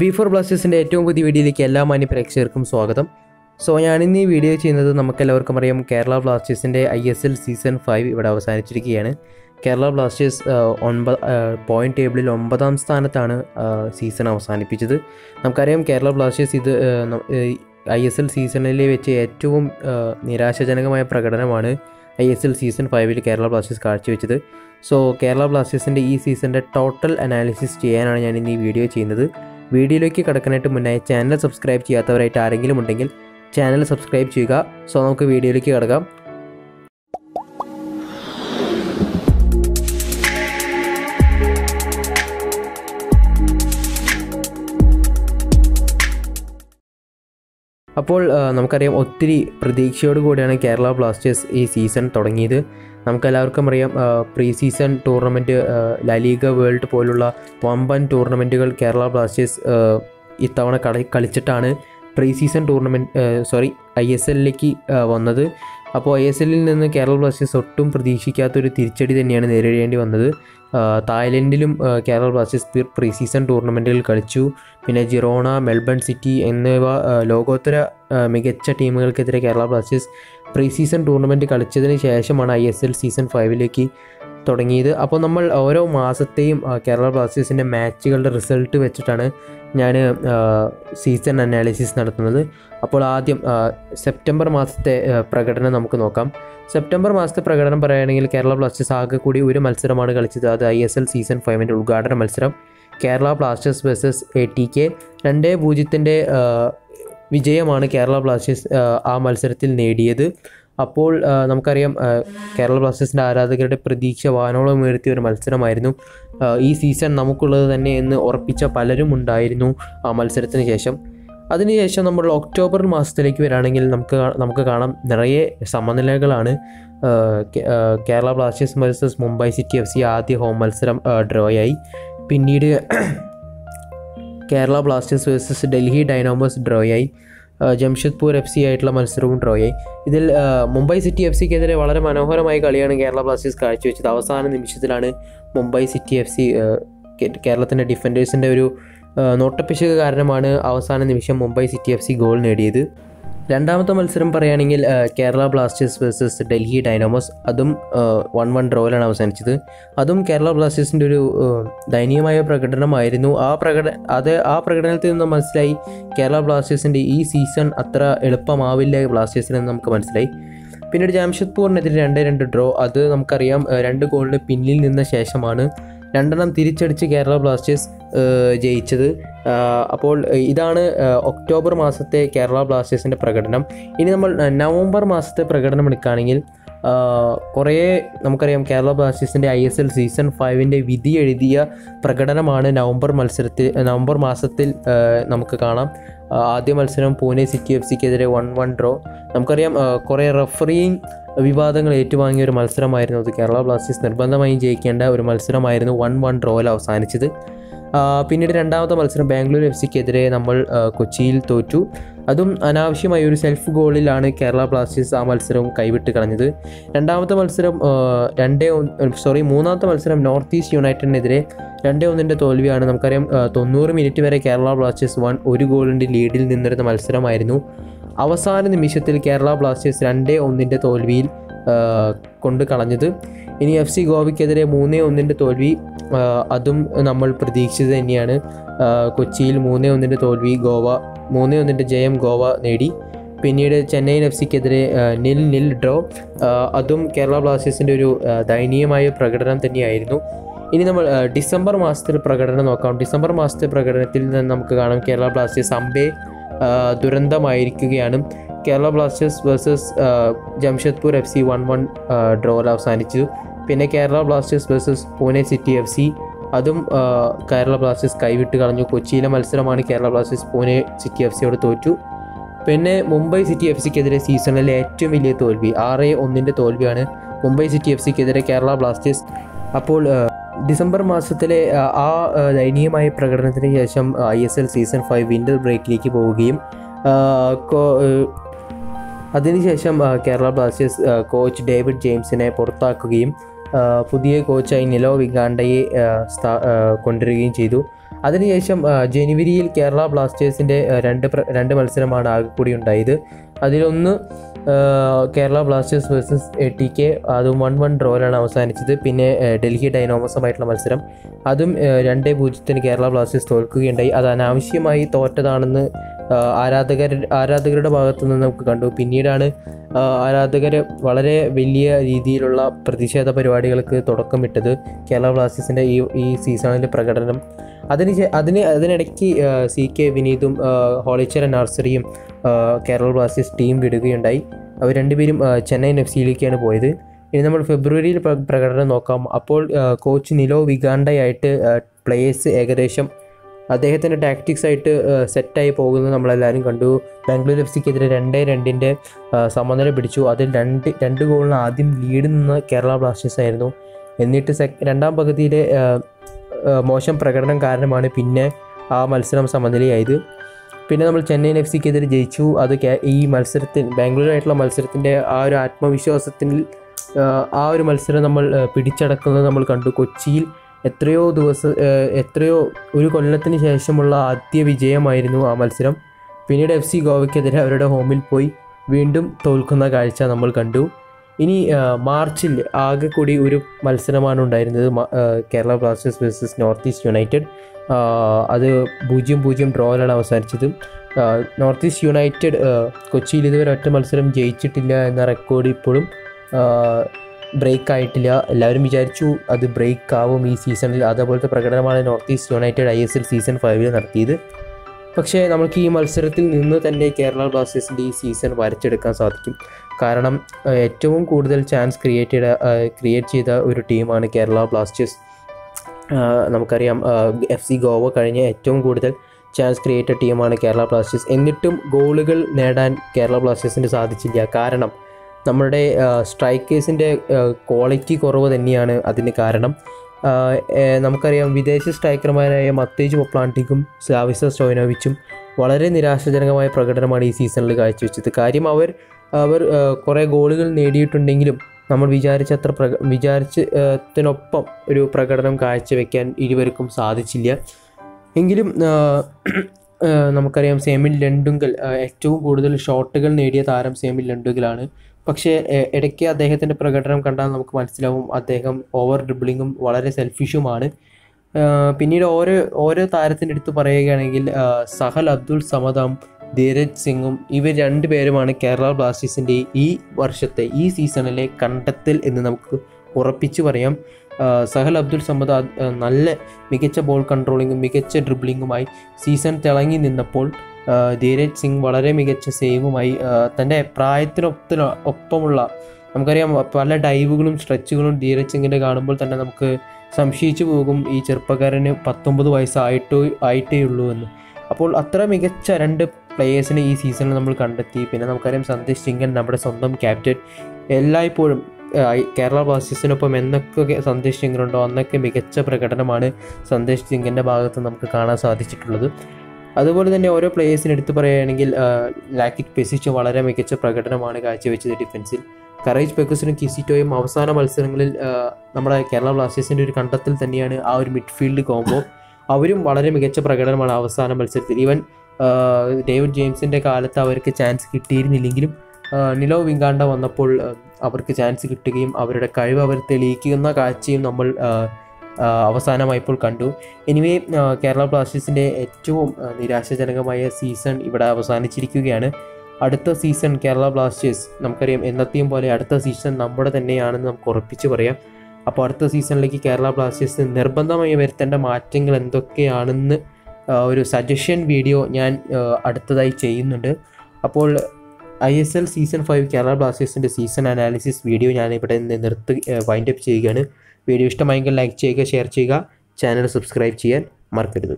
B four ബ്ലാസ്റ്റേഴ്സിന്റെ ഏറ്റവും പുതിയ വീഡിയോയിലേക്ക് എല്ലാ മാന്യ പ്രേക്ഷകർക്കും സ്വാഗതം. സോ ഞാനിന്ന് ഈ വീഡിയോ ചെയ്യുന്നത് നമുക്കെല്ലാവർക്കും അറിയാം കേരള ബ്ലാസ്റ്റേഴ്സിന്റെ I S L season five ഇവിടെ അവസാനിച്ചിരിക്കുകയാണ്. കേരള ബ്ലാസ്റ്റേഴ്സ് ഒൻപത് പോയിന്റ് ടേബിളിൽ ഒമ്പതാം സ്ഥാനത്താണ് സീസൺ അവസാനിപ്പിച്ചത്. നമുക്കറിയാം കേരള ബ്ലാസ്റ്റേഴ്സ് ഇത് ഐ എസ് എൽ സീസണിൽ വെച്ച് ഏറ്റവും നിരാശാജനകമായ പ്രകടനമാണ് ഐ എസ് എൽ സീസൺ ഫൈവിൽ കേരള ബ്ലാസ്റ്റേഴ്സ് കാഴ്ചവെച്ചത്. സോ കേരള ബ്ലാസ്റ്റേഴ്സിന്റെ ഈ സീസണിന്റെ ടോട്ടൽ അനാലിസിസ് ചെയ്യാനാണ് ഞാൻ ഇന്ന് ഈ വീഡിയോ ചെയ്യുന്നത്. വീഡിയോയിലേക്ക് കടക്കാനായിട്ട് മുന്നായി ചാനൽ സബ്സ്ക്രൈബ് ചെയ്യാത്തവരായിട്ട് ആരെങ്കിലും ഉണ്ടെങ്കിൽ ചാനൽ സബ്സ്ക്രൈബ് ചെയ്യുക. സോ നമുക്ക് വീഡിയോയിലേക്ക് കിടക്കാം. അപ്പോൾ നമുക്കറിയാം ഒത്തിരി പ്രതീക്ഷയോട് കൂടിയാണ് കേരള ബ്ലാസ്റ്റേഴ്സ് ഈ സീസൺ തുടങ്ങിയത്. നമുക്കെല്ലാവർക്കും അറിയാം pre season tournament La Liga world പോലുള്ള വമ്പൻ ടൂർണമെന്റുകൾ കേരള ബ്ലാസ്റ്റേഴ്സ് ഇത്തവണ കളി കളിച്ചിട്ടാണ് pre season tournament sorry I S എല്ലിലേക്ക് വന്നത്. അപ്പോൾ ഐ എസ് എല്ലിൽ നിന്ന് കേരള ബ്ലാസ്റ്റേഴ്സ് ഒട്ടും പ്രതീക്ഷിക്കാത്തൊരു തിരിച്ചടി തന്നെയാണ് നേരിടേണ്ടി വന്നത്. തായ്ലൻഡിലും കേരള ബ്ലാസ്റ്റേഴ്സ് പ്രീ സീസൺ ടൂർണമെന്റുകൾ കളിച്ചു. പിന്നെ ജിറോണ മെൽബൺ സിറ്റി എന്നിവ ലോകോത്തര മികച്ച ടീമുകൾക്കെതിരെ Kerala Blasters pre season tournament കളിച്ചതിന് ശേഷമാണ് ഐ എസ് എൽ സീസൺ ഫൈവിലേക്ക് തുടങ്ങിയത്. അപ്പോൾ നമ്മൾ ഓരോ മാസത്തെയും കേരള ബ്ലാസ്റ്റേഴ്സിന്റെ മാച്ചുകളുടെ റിസൾട്ട് വെച്ചിട്ടാണ് ഞാൻ സീസൺ അനാലിസിസ് നടത്തുന്നത്. അപ്പോൾ ആദ്യം സെപ്റ്റംബർ മാസത്തെ പ്രകടനം നമുക്ക് നോക്കാം. സെപ്റ്റംബർ മാസത്തെ പ്രകടനം പറയുകയാണെങ്കിൽ കേരള ബ്ലാസ്റ്റേഴ്സ് ആകെ കൂടി ഒരു മത്സരമാണ് കളിച്ചത്. അത് ഐ എസ് എൽ സീസൺ ഫൈവിന്റെ ഉദ്ഘാടന മത്സരം. Kerala Blasters versus A T K രണ്ട് പൂജ്യത്തിന്റെ വിജയമാണ് കേരള ബ്ലാസ്റ്റേഴ്സ് ആ, മത്സരത്തിൽ നേടിയത്. അപ്പോൾ നമുക്കറിയാം കേരള ബ്ലാസ്റ്റേഴ്സിന്റെ ആരാധകരുടെ പ്രതീക്ഷ വാനോളം ഉയർത്തിയ ഒരു മത്സരമായിരുന്നു. ഈ സീസൺ നമുക്കുള്ളത് തന്നെ എന്ന് ഉറപ്പിച്ച പലരും ഉണ്ടായിരുന്നു ആ മത്സരത്തിന് ശേഷം. അതിനുശേഷം നമ്മൾ ഒക്ടോബർ മാസത്തിലേക്ക് വരികയാണെങ്കിൽ നമുക്ക് നമുക്ക് കാണാം നിറയെ സമനിലകളാണ്. Kerala Blasters versus Mumbai City F C ആദ്യ ഹോം മത്സരം ഡ്രോയായി. പിന്നീട് Kerala Blasters versus Delhi Dynamos ഡ്രോയായി. Jamshedpur F C ആയിട്ടുള്ള മത്സരവും ഡ്രോയായി ഇതിൽ മുംബൈ സിറ്റി എഫ് സിക്കെതിരെ വളരെ മനോഹരമായ കളിയാണ് കേരള ബ്ലാസ്റ്റേഴ്സ് കാഴ്ചവെച്ചത്. അവസാന നിമിഷത്തിലാണ് മുംബൈ സിറ്റി എഫ് സി കേരളത്തിന്റെ ഡിഫൻഡേഴ്സിന്റെ ഒരു നോട്ടപ്പിശക് കാരണമാണ് അവസാന നിമിഷം Mumbai City F C goal നേടിയത്. രണ്ടാമത്തെ മത്സരം പറയുകയാണെങ്കിൽ Kerala Blasters versus Delhi Dynamos. അതും വൺ വൺ ഡ്രോയിലാണ് അവസാനിച്ചത്. അതും കേരള ബ്ലാസ്റ്റേഴ്സിന്റെ ഒരു ദയനീയമായ പ്രകടനമായിരുന്നു. ആ പ്രകട അത് ആ പ്രകടനത്തിൽ നിന്ന് മനസ്സിലായി കേരള ബ്ലാസ്റ്റേഴ്സിന്റെ ഈ സീസൺ അത്ര എളുപ്പമാവില്ല ബ്ലാസ്റ്റേഴ്സിനെന്ന് നമുക്ക് മനസ്സിലായി. പിന്നീട് ജാംഷഡ്പൂരിനെതിരെ രണ്ട് രണ്ട് ഡ്രോ അത് നമുക്കറിയാം രണ്ട് ഗോളിന് പിന്നിൽ നിന്ന ശേഷമാണ് രണ്ടെണ്ണം തിരിച്ചടിച്ച് കേരള ബ്ലാസ്റ്റേഴ്സ് ജയിച്ചത്. അപ്പോൾ ഇതാണ് ഒക്ടോബർ മാസത്തെ കേരള ബ്ലാസ്റ്റേഴ്സിന്റെ പ്രകടനം. ഇനി നമ്മൾ നവംബർ മാസത്തെ പ്രകടനം എടുക്കുകയാണെങ്കിൽ കുറേ നമുക്കറിയാം കേരള ബ്ലാസ്റ്റേഴ്സിന്റെ ഐ എസ് എൽ സീസൺ ഫൈവിന്റെ വിധി എഴുതിയ പ്രകടനമാണ് നവംബർ മത്സരത്തിൽ നവംബർ മാസത്തിൽ നമുക്ക് കാണാം. ആദ്യ മത്സരം പൂനെ സിറ്റി എഫ് സിക്കെതിരെ വൺ വൺ ഡ്രോ. നമുക്കറിയാം കുറേ റഫറിയിങ് വിവാദങ്ങൾ ഏറ്റുവാങ്ങിയ ഒരു മത്സരമായിരുന്നു അത്. കേരള ബ്ലാസ്റ്റേഴ്സ് നിർബന്ധമായും ജയിക്കേണ്ട ഒരു മത്സരമായിരുന്നു വൺ വൺ ഡ്രോയിൽ അവസാനിച്ചത്. പിന്നീട് രണ്ടാമത്തെ മത്സരം ബാംഗ്ലൂർ എഫ് സിക്കെതിരെ നമ്മൾ കൊച്ചിയിൽ തോറ്റു. അതും അനാവശ്യമായ ഒരു സെൽഫ് ഗോളിലാണ് കേരള ബ്ലാസ്റ്റേഴ്സ് ആ മത്സരം കൈവിട്ട് കളഞ്ഞത്. രണ്ടാമത്തെ മത്സരം രണ്ടേ സോറി മൂന്നാമത്തെ മത്സരം നോർത്ത് ഈസ്റ്റ് യുണൈറ്റഡിനെതിരെ രണ്ടേ ഒന്നിന്റെ തോൽവിയാണ്. നമുക്കറിയാം തൊണ്ണൂറ് മിനിറ്റ് വരെ കേരള ബ്ലാസ്റ്റേഴ്സ് വൺ ഒരു ഗോളിന്റെ ലീഡിൽ നിന്നിരുന്ന മത്സരമായിരുന്നു. അവസാന നിമിഷത്തിൽ കേരള ബ്ലാസ്റ്റേഴ്സ് രണ്ടേ ഒന്നിന്റെ തോൽവിയിൽ കൊണ്ട് കളഞ്ഞത്. ഇനി എഫ് സി ഗോവയ്ക്കെതിരെ മൂന്നേ ഒന്നിന്റെ തോൽവി അതും നമ്മൾ പ്രതീക്ഷിച്ചത് തന്നെയാണ്. കൊച്ചിയിൽ മൂന്നേ ഒന്നിന്റെ തോൽവി ഗോവ മൂന്നേ ഒന്നിന്റെ ജയം ഗോവ നേടി. പിന്നീട് ചെന്നൈയിൻ എഫ് സിക്കെതിരെ നിൽ നിൽ ഡ്രോ അതും കേരള ബ്ലാസ്റ്റേഴ്സിന്റെ ഒരു ദയനീയമായ പ്രകടനം തന്നെയായിരുന്നു. ഇനി നമ്മൾ ഡിസംബർ മാസത്തിൽ പ്രകടനം നോക്കാം. ഡിസംബർ മാസത്തെ പ്രകടനത്തിൽ നിന്ന് നമുക്ക് കാണാം കേരള ബ്ലാസ്റ്റേഴ്സ് അമ്പേ ദുരന്തമായിരിക്കുകയാണ്. Kerala Blasters versus Jamshedpur F C one one ഡ്രോയിൽ അവസാനിച്ചു. പിന്നെ Kerala Blasters versus Pune City F C അതും കേരള ബ്ലാസ്റ്റേഴ്സ് കൈവിട്ട് കളഞ്ഞു. കൊച്ചിയിലെ മത്സരമാണ് Kerala Blasters Pune City F സിയോട് തോറ്റു. പിന്നെ മുംബൈ സിറ്റി എഫ് സിക്കെതിരെ സീസണിലെ ഏറ്റവും വലിയ തോൽവി ആറ് ഒന്നിന്റെ തോൽവിയാണ് മുംബൈ സിറ്റി എഫ് സിക്കെതിരെ കേരള ബ്ലാസ്റ്റേഴ്സ് അപ്പോൾ ഡിസംബർ മാസത്തിലെ ആ, ദയനീയമായ പ്രകടനത്തിന് ശേഷം I S L season five winter ബ്രേക്കിലേക്ക് പോവുകയും അതിനുശേഷം കേരള ബ്ലാസ്റ്റേഴ്സ് കോച്ച് ഡേവിഡ് ജെയിംസിനെ പുറത്താക്കുകയും പുതിയ കോച്ചായി നിലോ വിഗാണ്ടയെ സ്ഥാ- കൊണ്ടുവരികയും ചെയ്തു. അതിനുശേഷം ജനുവരിയിൽ കേരള ബ്ലാസ്റ്റേഴ്സിന്റെ രണ്ട് രണ്ട് മത്സരമാണ് ആകെ കൂടി ഉണ്ടായത്. അതിലൊന്ന് Kerala Blasters versus T K. അതും വൺ വൺ ഡ്രോയിലാണ് അവസാനിച്ചത്. പിന്നെ ഡൽഹി ഡൈനോമസുമായിട്ടുള്ള മത്സരം. അതും രണ്ടേ പൂജ്യത്തിന് കേരള ബ്ലാസ്റ്റേഴ്സ് തോൽക്കുകയുണ്ടായി. അത് അനാവശ്യമായി തോറ്റതാണെന്ന് ആരാധകർ ആരാധകരുടെ ഭാഗത്തു നിന്ന് നമുക്ക് കണ്ടു. പിന്നീടാണ് ആരാധകർ വളരെ വലിയ രീതിയിലുള്ള പ്രതിഷേധ പരിപാടികൾക്ക് തുടക്കമിട്ടത് കേരള ബ്ലാസ്റ്റേഴ്സിന്റെ ഈ ഈ സീസണിലെ പ്രകടനം. അതിന് അതിന് അതിനിടയ്ക്ക് സി കെ വിനീതും ഹോളിച്ചർ നഴ്സറിയും കേരള ബ്ലാസ്റ്റേഴ്സ് ടീം വിടുകയുണ്ടായി. അവർ രണ്ടുപേരും ചെന്നൈ എഫ് സിയിലേക്കാണ് പോയത്. ഇനി നമ്മൾ ഫെബ്രുവരിയിൽ പ്രകടനം നോക്കാം. അപ്പോൾ കോച്ച് നിലോ വിഗാണ്ടയായിട്ട് പ്ലേയേഴ്സ് ഏകദേശം അദ്ദേഹത്തിന്റെ ടാക്ടിക്സ് ആയിട്ട് സെറ്റായി പോകുന്നത് നമ്മളെല്ലാവരും കണ്ടു. ബാംഗ്ലൂർ എഫ് സിക്കെതിരെ രണ്ടേ രണ്ടിന്റെ സമനില പിടിച്ചു. അതിൽ രണ്ട് രണ്ട് ഗോളിന് ആദ്യം ലീഡ് നിന്ന് കേരള ബ്ലാസ്റ്റേഴ്സ് ആയിരുന്നു. എന്നിട്ട് സെക് രണ്ടാം പകുതിയിലെ മോശം പ്രകടനം കാരണമാണ് പിന്നെ ആ മത്സരം സമനിലയായത്. പിന്നെ നമ്മൾ ചെന്നൈയിൻ എഫ് സിക്കെതിരെ ജയിച്ചു. അത് ഈ മത്സരത്തിൽ ബാംഗ്ലൂരുമായിട്ടുള്ള മത്സരത്തിന്റെ ആ ഒരു ആത്മവിശ്വാസത്തിൽ ആ, ഒരു മത്സരം നമ്മൾ പിടിച്ചടക്കുന്നത് നമ്മൾ കണ്ടു. കൊച്ചിയിൽ എത്രയോ ദിവസം എത്രയോ ഒരു കൊല്ലത്തിന് ശേഷമുള്ള ആദ്യ വിജയമായിരുന്നു ആ മത്സരം. പിന്നീട് എഫ് സി ഗോവയ്ക്കെതിരെ അവരുടെ ഹോമിൽ പോയി വീണ്ടും തോൽക്കുന്ന കാഴ്ച നമ്മൾ കണ്ടു. ഇനി മാർച്ചിൽ ആകെ കൂടി ഒരു മത്സരമാണ് ഉണ്ടായിരുന്നത് Kerala Blasters versus North East United. അത് പൂജ്യം പൂജ്യം ഡ്രോയിലാണ് അവസാനിച്ചത്. നോർത്ത് ഈസ്റ്റ് യുണൈറ്റഡ് കൊച്ചിയിൽ ഇതുവരെ ഒറ്റ മത്സരം ജയിച്ചിട്ടില്ല എന്ന റെക്കോർഡ് ഇപ്പോഴും ബ്രേക്ക് ആയിട്ടില്ല. എല്ലാവരും വിചാരിച്ചു അത് ബ്രേക്ക് ആവും ഈ സീസണിൽ അതേപോലത്തെ പ്രകടനമാണ് North East United I S L season ഫൈവിൽ നടത്തിയത്. പക്ഷേ നമുക്ക് ഈ മത്സരത്തിൽ നിന്ന് തന്നെ കേരള ബ്ലാസ്റ്റേഴ്സിന്റെ ഈ സീസൺ വരച്ചെടുക്കാൻ സാധിക്കും. കാരണം ഏറ്റവും കൂടുതൽ ചാൻസ് ക്രിയേറ്റ് ചെയ്ത ക്രിയേറ്റ് ചെയ്ത ഒരു ടീമാണ് കേരള ബ്ലാസ്റ്റേഴ്സ് നമുക്കറിയാം എഫ് സി ഗോവ കഴിഞ്ഞ ഏറ്റവും കൂടുതൽ ചാൻസ് ക്രിയേറ്റഡ് ടീമാണ് കേരള ബ്ലാസ്റ്റേഴ്സ് എന്നിട്ടും ഗോളുകൾ നേടാൻ കേരള ബ്ലാസ്റ്റേഴ്സിന് സാധിച്ചില്ല. കാരണം നമ്മുടെ സ്ട്രൈക്കേഴ്സിന്റെ ക്വാളിറ്റി കുറവ് തന്നെയാണ് അതിന് കാരണം. നമുക്കറിയാം വിദേശ സ്ട്രൈക്കർമാരായ മത്തേജ് പൊപ്ലാണ്ടിക്കും സ്ലാവിസ സ്റ്റോയിനോവിച്ചും വളരെ നിരാശാജനകമായ പ്രകടനമാണ് ഈ സീസണിൽ കാഴ്ചവെച്ചത്. കാര്യം അവർ അവർ കുറേ ഗോളുകൾ നേടിയിട്ടുണ്ടെങ്കിലും നമ്മൾ വിചാരിച്ചത്ര പ്രക വിചാരിച്ചതിനൊപ്പം ഒരു പ്രകടനം കാഴ്ചവെക്കാൻ ഇരുവർക്കും സാധിച്ചില്ല. എങ്കിലും നമുക്കറിയാം സേമിൽ ലണ്ടുങ്കൽ ഏറ്റവും കൂടുതൽ ഷോട്ടുകൾ നേടിയ താരം സേമിൽ ലണ്ടുങ്കലാണ്. പക്ഷേ ഇടയ്ക്ക് അദ്ദേഹത്തിന്റെ പ്രകടനം കണ്ടാൽ നമുക്ക് മനസ്സിലാവും അദ്ദേഹം ഓവർ ഡ്രിബിളിങ്ങും വളരെ സെൽഫിഷുമാണ് പിന്നീട് ഓരോ ഓരോ താരത്തിന്റെ അടുത്ത് പറയുകയാണെങ്കിൽ സഹൽ അബ്ദുൾ സമദം ധീരജ് സിംഗും ഇവർ രണ്ടുപേരുമാണ് കേരള ബ്ലാസ്റ്റേഴ്സിന്റെ ഈ വർഷത്തെ ഈ സീസണിലെ കണ്ടെത്തൽ എന്ന് നമുക്ക് ഉറപ്പിച്ചു പറയാം. സഹൽ അബ്ദുൾ സമദ് നല്ല മികച്ച ബോൾ കൺട്രോളിങ്ങും മികച്ച ഡ്രിബ്ലിങ്ങുമായി സീസൺ തിളങ്ങി നിന്നപ്പോൾ ധീരജ് സിംഗ് വളരെ മികച്ച സേവുമായി തന്റെ പ്രായത്തിനൊപ്പത്തിന് ഒപ്പമുള്ള നമുക്കറിയാം പല ഡൈവുകളും സ്ട്രെച്ചുകളും ധീരജ് സിംഗിന്റെ കാണുമ്പോൾ തന്നെ നമുക്ക് സംശയിച്ചു പോകും ഈ ചെറുപ്പക്കാരന് പത്തൊമ്പത് വയസ്സായിട്ടോ ആയിട്ടേ ഉള്ളൂ എന്ന്. അപ്പോൾ അത്ര മികച്ച രണ്ട് പ്ലേയേഴ്സിനെ ഈ സീസണിൽ നമ്മൾ കണ്ടെത്തി. പിന്നെ നമുക്കറിയാം സന്ദേശ് ചിങ്കൻ നമ്മുടെ സ്വന്തം ക്യാപ്റ്റൻ എല്ലായ്പ്പോഴും കേരള ബ്ലാസ്റ്റേഴ്സിനൊപ്പം എന്നൊക്കെ സന്ദേശ് സിംഗിനുണ്ടോ അന്നൊക്കെ മികച്ച പ്രകടനമാണ് സന്ദേശ് സിംഗിന്റെ ഭാഗത്ത് നമുക്ക് കാണാൻ സാധിച്ചിട്ടുള്ളത്. അതുപോലെ തന്നെ ഓരോ പ്ലേയേഴ്സിനെ എടുത്തു പറയുകയാണെങ്കിൽ ലാക്കിറ്റ് പെസിച്ച് വളരെ മികച്ച പ്രകടനമാണ് കാഴ്ചവെച്ചത് ഡിഫൻസിൽ കറേജ് പെക്കസിനും കിസിറ്റോയും അവസാന മത്സരങ്ങളിൽ നമ്മുടെ കേരള ബ്ലാസ്റ്റേഴ്സിന്റെ ഒരു കണ്ടത്തിൽ തന്നെയാണ് ആ ഒരു മിഡ്ഫീൽഡ് കോംബോ അവരും വളരെ മികച്ച പ്രകടനമാണ് അവസാന മത്സരത്തിൽ. ഈവൻ ഡേവിഡ് ജെയിംസിന്റെ കാലത്ത് അവർക്ക് ചാൻസ് കിട്ടിയിരുന്നില്ലെങ്കിലും നിലോ വിങ്കാണ്ട വന്നപ്പോൾ അവർക്ക് ചാൻസ് കിട്ടുകയും അവരുടെ കഴിവ് അവർ തെളിയിക്കുന്ന കാഴ്ചയും നമ്മൾ അവസാനമായപ്പോൾ കണ്ടു. എനിവേ കേരള ബ്ലാസ്റ്റേഴ്സിന്റെ ഏറ്റവും നിരാശാജനകമായ സീസൺ ഇവിടെ അവസാനിച്ചിരിക്കുകയാണ്. അടുത്ത സീസൺ കേരള ബ്ലാസ്റ്റേഴ്സ് നമുക്കറിയാം എന്നത്തെയും പോലെ അടുത്ത സീസൺ നമ്മുടെ തന്നെയാണെന്ന് നമുക്ക് ഉറപ്പിച്ച് പറയാം. അപ്പോൾ അടുത്ത സീസണിലേക്ക് കേരള ബ്ലാസ്റ്റേഴ്സ് നിർബന്ധമായി വരുത്തേണ്ട മാറ്റങ്ങൾ എന്തൊക്കെയാണെന്ന് ഒരു സജഷൻ വീഡിയോ ഞാൻ അടുത്തതായി ചെയ്യുന്നുണ്ട്. അപ്പോൾ I S L season five Kerala ബ്ലാസ്റ്റേഴ്സിന്റെ സീസൺ അനാലിസിസ് വീഡിയോ ഞാൻ ഇവിടെ നിർത്തി വൈൻഡപ്പ് ചെയ്യുകയാണ്. വീഡിയോ ഇഷ്ടമായെങ്കിൽ ലൈക്ക് ചെയ്യുക ഷെയർ ചെയ്യുക. ചാനൽ സബ്സ്ക്രൈബ് ചെയ്യാൻ മറക്കരുത്.